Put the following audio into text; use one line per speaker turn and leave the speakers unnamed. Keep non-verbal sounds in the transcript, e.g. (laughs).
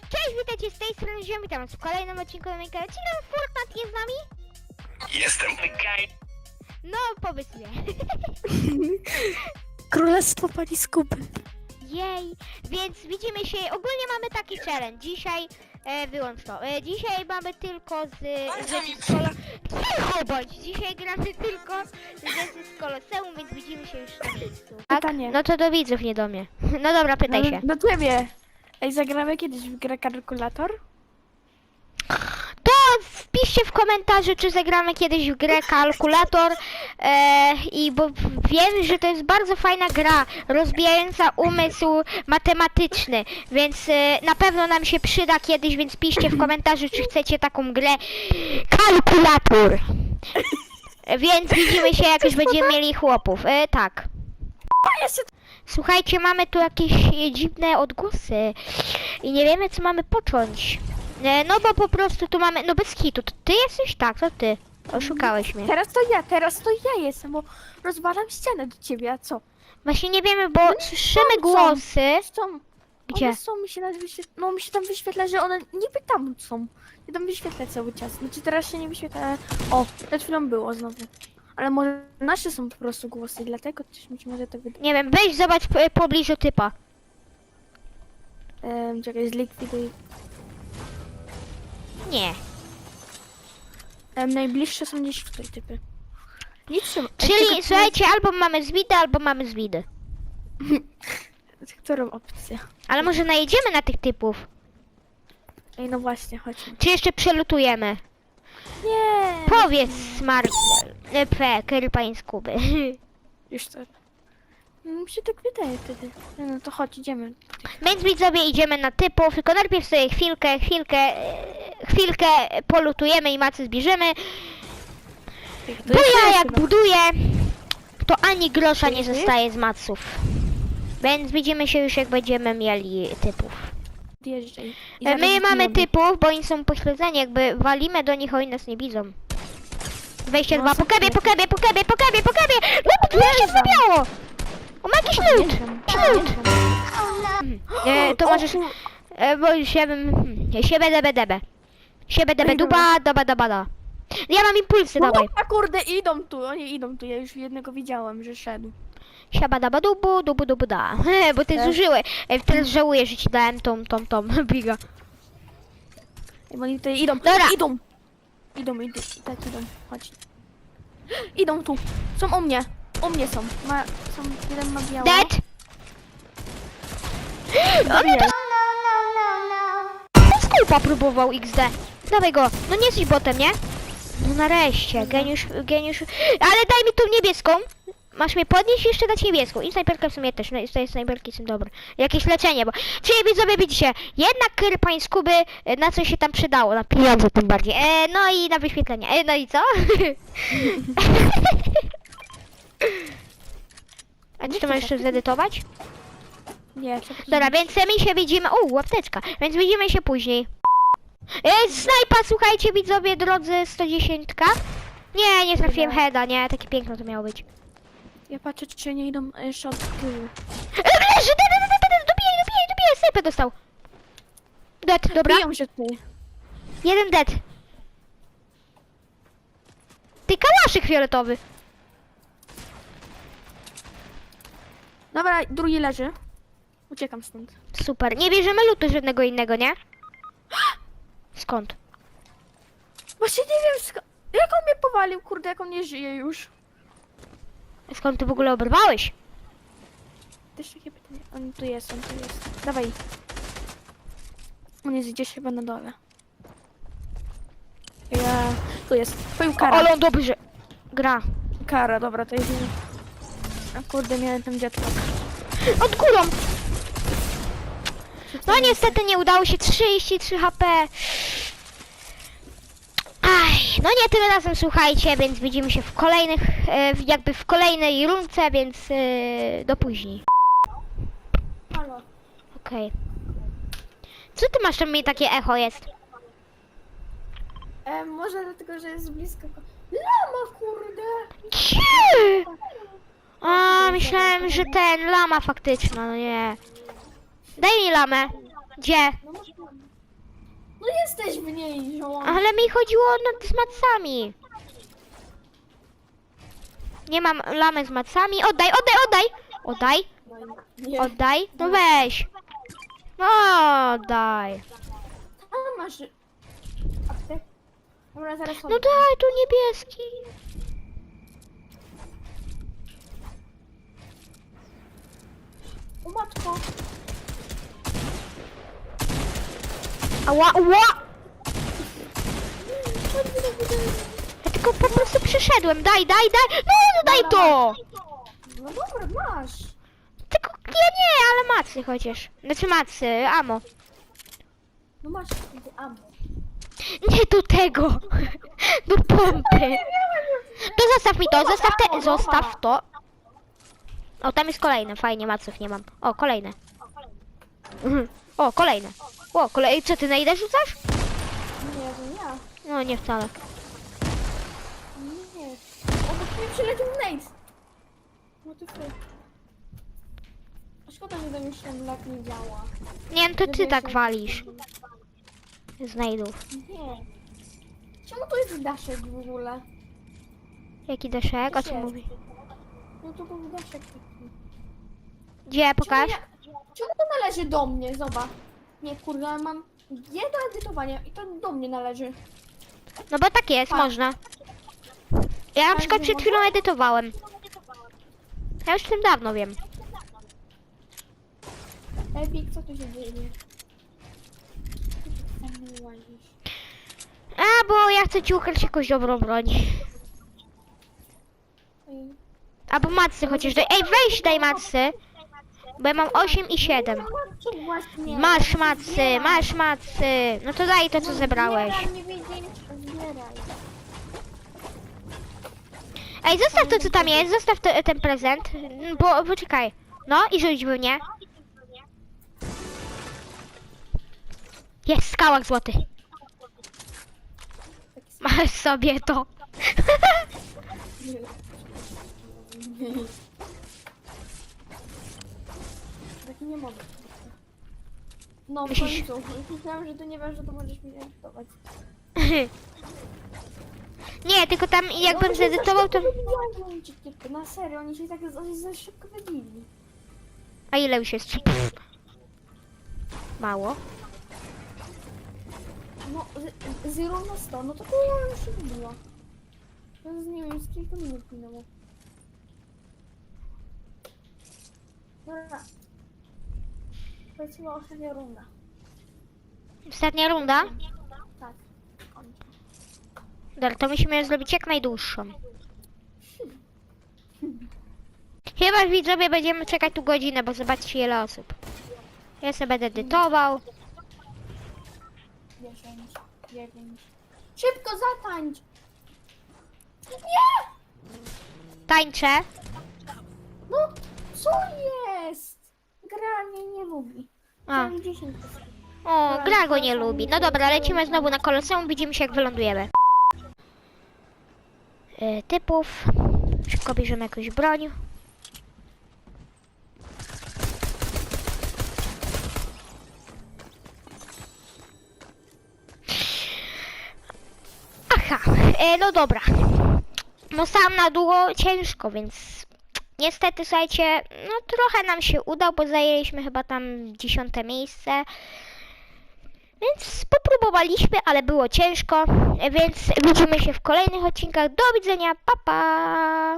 Cześć, witajcie z tej strony Ziemi, witam was w kolejnym odcinku na Minecraft. Czy nam Fortnite jest z nami?
Jestem Gaj.
No, powiedz mnie. (laughs)
Królestwo Pani Skuby.
Jej, więc widzimy się, ogólnie mamy taki challenge. Dzisiaj, e, wyłącz to, e, dzisiaj mamy tylko z z kolo... Cicho bądź! Dzisiaj gramy tylko z rzeczy z Koloseum, więc widzimy się już na miejscu. Tak?
Pytanie.
No to do widzów, nie do mnie. No dobra, pytaj
no,
się.
Do ciebie. Ej, zagramy kiedyś w grę kalkulator?
To wpiszcie w komentarzu, czy zagramy kiedyś w grę kalkulator e, i bo wiem, że to jest bardzo fajna gra, rozbijająca umysł matematyczny, więc e, na pewno nam się przyda kiedyś, więc piszcie w komentarzu, czy chcecie taką grę kalkulator. (laughs) Więc widzimy się, jak już będziemy mieli chłopów. E, tak. Słuchajcie, mamy tu jakieś e, dziwne odgłosy i nie wiemy, co mamy począć. E, No bo po prostu tu mamy, no bez kitu, to ty jesteś tak, to ty. Oszukałeś mnie.
Teraz to ja, teraz to ja jestem, bo rozwalam ścianę do ciebie, a co?
Właśnie nie wiemy, bo słyszymy
są.
głosy.
Są.
Gdzie?
One są, mi się wyświetla, no mi się tam wyświetla, że one niby tam są. Ja tam wyświetla cały czas. Znaczy teraz się nie wyświetla, ale... O, przed chwilą było znowu. Ale może nasze są po prostu głosy, dlatego też mi się może to wydaje.
Nie wiem, weź zobacz w pobliżu typa.
Ehm, czekaj, zlikwiduj.
Nie.
Ehm, najbliższe są gdzieś tutaj typy. Nic trzeba. Ej,
Czyli słuchajcie, albo mamy zwidy, albo mamy zwidy. (laughs)
Którą opcję?
Ale może najedziemy na tych typów?
Ej, no właśnie, chodźmy.
Czy jeszcze przelutujemy?
Nie!
Powiedz, Marcel. E, P, Kerpań z Kuby. (laughs)
Już to. Mi się tak wydaje wtedy. No, no to chodź, idziemy.
Więc widzowie idziemy na typów, tylko najpierw sobie chwilkę, chwilkę, e, chwilkę polutujemy i macy zbierzemy. Bo ja jak buduję, to ani grosza nie zostaje z maców. Więc widzimy się już jak będziemy mieli typów.
I
E,
zaraz
My mamy typów, bo oni są pośledzeni, jakby walimy do nich, oni nas nie widzą. 22,
No,
po kebie, po kebie, po kebie, po kebie, po kebie! No, tu się zabiało! On ma jakiś lód! Lód! E, to
O,
możesz... E, bo już ja bym... hmm, Siebie debe debe. Siebie debe duba, doba doba da. Ja mam impulsy,
No,
dawaj.
a kurde, idą tu, oni idą tu. Ja już jednego widziałem, że szedł.
Siaba daba dubu, dubu dubu da. (laughs) Bo ty
Tak.
zużyłeś. E, teraz żałuję, że ci dałem tą, tą, tą (laughs) biga.
Ej, bo oni tutaj idą.
Dobra.
Idą. Idą, idą. Tak, idą. Chodź. (gasps) Idą tu. Są u mnie. U mnie są. Ma, są, jeden ma biało.
Dead! (gasps)
On jest.
Skupa próbował XD. Dawaj go. No nie jesteś botem, nie? No nareszcie, geniusz, geniusz. Ale daj mi tą niebieską. Masz mnie podnieść i jeszcze dać niebieską. I snajperka w sumie też. No i tutaj snajperki są dobre. Jakieś leczenie, bo... Czyli widzowie widzicie, jednak Krypań z Kuby e, na co się tam przydało? Na pieniądze tym bardziej. E, no i na wyświetlenie. E, no i co? (laughs) A czy to masz jeszcze zedytować?
Nie.
Dobra, więc my się widzimy. O, łapteczka. Więc widzimy się później. E, snajpa, słuchajcie, widzowie, drodzy 110. Nie, nie trafiłem heada, nie, takie piękne to miało być.
Ja patrzę, czy nie idą jeszcze od tyłu.
E, leży, dobijaj, dobijaj, dobijaj, snajpę dostał. Dead, dobra,
Biją się tutaj.
jeden dead. Ty kałaszyk fioletowy.
Dobra, drugi leży. Uciekam stąd.
Super, nie bierzemy lutu żadnego innego, nie? Skąd?
Właśnie nie wiem skąd. Jak on mnie powalił, kurde, jak on nie żyje już.
Skąd ty w ogóle oberwałeś?
Też takie pytanie. On tu jest, on tu jest. Dawaj. On jest gdzieś chyba na dole. Ja... Tu jest. Twoim kara.
Ale on dobrze gra.
Kara, dobra, to jest... A kurde, miałem ten jetpack.
Od górą! No niestety nie udało się 33 HP. No nie tym razem słuchajcie, więc widzimy się w kolejnych, e, jakby w kolejnej rundce, więc e, do później.
Halo.
Okej. Co ty masz tam mi takie echo jest?
E, może dlatego, że jest blisko. Lama, kurde!
Cie! A, myślałem, że ten lama faktyczna, no nie. Daj mi lamę. Gdzie?
No jesteś w niej.
Ale mi chodziło no, z macami. Nie mam lamy z macami. Oddaj, oddaj, oddaj! Oddaj,
Nie.
oddaj. No weź. No oddaj.
Tam masz... Aptek. Dobra, zaraz
No daj, tu niebieski.
O matko.
Ała, ała! Ja tylko po prostu przyszedłem. Daj, daj, daj. No, no daj to!
No dobra, masz.
Tylko ja nie, ale macy chociaż. Znaczy macy, amo.
No masz ammo.
Nie do tego. (laughs) Do pompy. To zostaw mi to, zostaw te, zostaw to. O, tam jest kolejne, fajnie, maców nie mam. O, kolejne. Mhm. O, kolejne. O, kolej, co ty na ile rzucasz?
Nie, to ja.
No, nie wcale.
Nie. Obok mnie przyleciał Nate. No to fy. Szkoda, że ten już ten lak nie działa.
Nie, no to ty tak walisz. Znajdów.
Nie. Czemu to jest daszek w ogóle?
Jaki deszek? O co
Jest.
mówi?
No to był daszek taki.
Gdzie, pokaż?
Czemu, ja, czemu to należy do mnie? Zobacz. Nie, kurde, ja mam jedno edytowanie i to do mnie należy.
No bo tak jest,
Tak.
można. Ja na przykład przed chwilą edytowałem. Ja już tym dawno wiem.
Epic, co tu się dzieje? Co ty tam łazisz?
A, bo ja chcę ci ukraść jakąś dobrą broń.
Ej.
Albo macy chociaż daj. Ej, weź daj macy. Bo ja mam 8 i 7.
Co właśnie?
Masz macy, masz macy. No to daj to, co zebrałeś.
Zbieraj, nie wiedzieć, zbieraj.
Ej, zostaw to, co tam jest, zostaw te, ten prezent. Bo, poczekaj. No i rzuć w mnie. Jest, skałak złoty. Masz sobie to. (laughs) (laughs)
Taki nie mogę. No, w końcu. (laughs) Myślałam, że ty nie wiesz, że to możesz mi edytować. (laughs)
Nie, tylko tam jakbym zedytował, to...
to... Na serio, oni się tak za, szybko wybili.
A ile już jest? Mało.
No, z- 0 na 100, no to połowa już się wybiła. To z nie wiem, z kilku minut minęło. Dobra. Leciła ostatnia runda.
Ostatnia runda?
Tak.
Dobra, to musimy ją zrobić jak najdłuższą. Chyba widzowie będziemy czekać tu godzinę, bo zobaczcie ile osób. Ja sobie będę edytował.
10, 9. Szybko zatańcz! Nie!
Tańczę.
No, co jest? Mnie nie lubi.
A.
Mam 10
O, gra go nie lubi. No dobra, lecimy znowu na koloseum, widzimy się jak wylądujemy. Y, typów. Szybko bierzemy jakąś broń. Aha, e, no dobra. No sam na długo ciężko, więc niestety słuchajcie, no trochę nam się udał, bo zajęliśmy chyba tam dziesiąte miejsce. Więc popróbowaliśmy, ale było ciężko, więc widzimy się w kolejnych odcinkach. Do widzenia, pa pa!